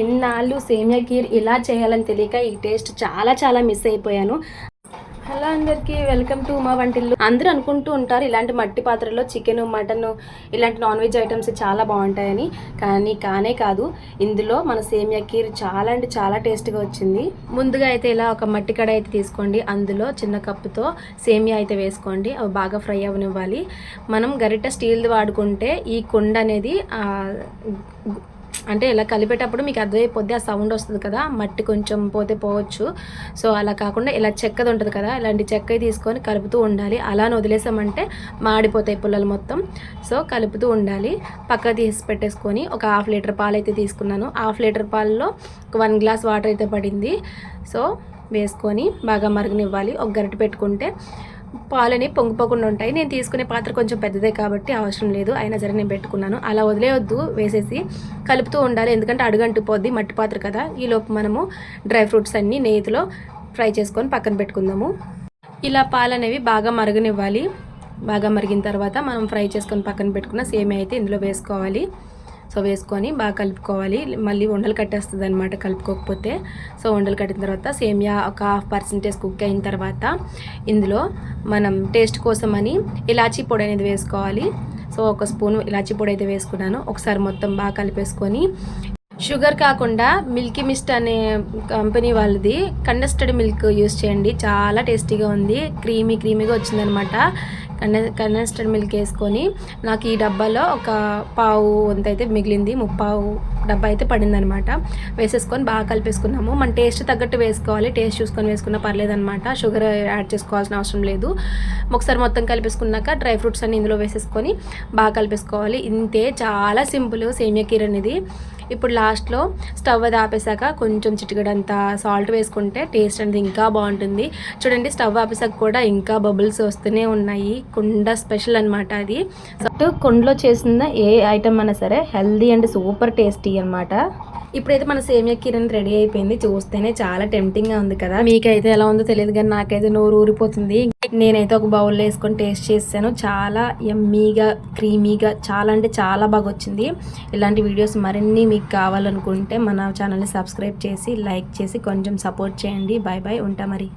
ఇన్నాళ్ళు సేమియా కీర్ ఇలా చేయాలని తెలియక ఈ టేస్ట్ చాలా చాలా మిస్ అయిపోయాను. హలో అందరికీ వెల్కమ్ టు మా వంటిల్లు. అందరూ అనుకుంటూ ఉంటారు ఇలాంటి మట్టి పాత్రలో చికెన్ మటన్ ఇలాంటి నాన్ వెజ్ ఐటమ్స్ చాలా బాగుంటాయని. కానీ కానే కాదు ఇందులో మన సేమియా కీర్ చాలా అంటే చాలా టేస్ట్గా వచ్చింది. ముందుగా అయితే ఇలా ఒక మట్టి కడాయి అయితే తీసుకోండి. అందులో చిన్న కప్పుతో సేమియా అయితే వేసుకోండి. అవి బాగా ఫ్రై అవ్వనివ్వాలి మనం గరిట స్టీల్ది వాడుకుంటే ఈ కుండ అనేది అంటే ఇలా కలిపేటప్పుడు మీకు అర్థమైపోద్ది ఆ సౌండ్ వస్తుంది కదా మట్టి కొంచెం పోతే పోవచ్చు. సో అలా కాకుండా ఇలా చెక్కది ఉంటుంది కదా ఇలాంటి చెక్క తీసుకొని కలుపుతూ ఉండాలి. అలానే వదిలేసామంటే మాడిపోతాయి పుల్లలు మొత్తం. సో కలుపుతూ ఉండాలి. పక్క తీసి పెట్టేసుకొని ఒక హాఫ్ లీటర్ పాలు అయితే తీసుకున్నాను. హాఫ్ లీటర్ పాలలో ఒక వన్ గ్లాస్ వాటర్ అయితే పడింది. సో వేసుకొని బాగా మరగనివ్వాలి. ఒక గరిటె పెట్టుకుంటే పాలని పొంగిపోకుండా ఉంటాయి. నేను తీసుకునే పాత్ర కొంచెం పెద్దదే కాబట్టి అవసరం లేదు. అయినా సరే నేను పెట్టుకున్నాను. అలా వదిలేయొద్దు వేసేసి కలుపుతూ ఉండాలి. ఎందుకంటే అడుగంటిపోద్ది మట్టి పాత్ర కదా. ఈలోపు మనము డ్రై ఫ్రూట్స్ అన్నీ నెయ్యిలో ఫ్రై చేసుకొని పక్కన పెట్టుకుందాము. ఇలా పాలు అనేవి బాగా మరగనివ్వాలి. బాగా మరిగిన తర్వాత మనం ఫ్రై చేసుకొని పక్కన పెట్టుకున్న సేమియా అయితే ఇందులో వేసుకోవాలి. సో వేసుకొని బాగా కలుపుకోవాలి. మళ్ళీ ఉండలు కట్టేస్తుంది అనమాట కలుపుకోకపోతే. సో ఉండలు కట్టిన తర్వాత సేమియా ఒక హాఫ్ పర్సెంటేజ్ కుక్ అయిన తర్వాత ఇందులో మనం టేస్ట్ కోసం అని ఇలాచీ పొడి అనేది వేసుకోవాలి. సో ఒక స్పూన్ ఇలాచీ పొడి అయితే వేసుకున్నాను. ఒకసారి మొత్తం బాగా కలిపేసుకొని షుగర్ కాకుండా మిల్కీ మిస్ట్ అనే కంపెనీ వాళ్ళది. కండస్టర్డ్ మిల్క్ యూస్ చేయండి. చాలా టేస్టీగా ఉంది. క్రీమీ క్రీమీగా వచ్చిందనమాట. కండ కండస్టర్డ్ మిల్క్ వేసుకొని నాకు ఈ డబ్బాలో ఒక పావు వంత అయితే మిగిలింది. ముప్పావు డబ్బా అయితే పడిందనమాట. వేసేసుకొని బాగా కలిపేసుకున్నాము. మన టేస్ట్ తగ్గట్టు వేసుకోవాలి. టేస్ట్ చూసుకొని వేసుకున్నా పర్లేదనమాట. షుగర్ యాడ్ చేసుకోవాల్సిన అవసరం లేదు. ఒకసారి మొత్తం కలిపేసుకున్నాక డ్రై ఫ్రూట్స్ అన్ని ఇందులో వేసేసుకొని బాగా కలిపేసుకోవాలి. ఇంతే. చాలా సింపుల్ సేమియా కీర్ అనేది ఇప్పుడు లాస్ట్లో స్టవ్ అది ఆపేసాక కొంచెం చిటికడంత సాల్ట్ వేసుకుంటే టేస్ట్ అనేది ఇంకా బాగుంటుంది. చూడండి స్టవ్ ఆపేసాక కూడా ఇంకా బబుల్స్ వస్తూనే ఉన్నాయి. కుండ స్పెషల్ అనమాట అది. సో కుండలో చేసిన ఏ ఐటమ్ అయినా సరే హెల్దీ అండ్ సూపర్ టేస్టీ అనమాట ఇప్పుడైతే మన సేమియా కిరణ్ రెడీ అయిపోయింది. చూస్తేనే చాలా టెంప్టింగ్గా ఉంది కదా. మీకైతే ఎలా ఉందో తెలియదు కానీ నాకైతే నోరు ఊరిపోతుంది. నేనైతే ఒక బౌల్లో వేసుకొని టేస్ట్ చేశాను. చాలా ఎమ్మీగా క్రీమీగా చాలా అంటే చాలా బాగా వచ్చింది. ఇలాంటి వీడియోస్ మరిన్ని మీకు కావాలనుకుంటే మన ఛానల్ని సబ్స్క్రైబ్ చేసి లైక్ చేసి కొంచెం సపోర్ట్ చేయండి. బాయ్ బాయ్ ఉంటా మరి.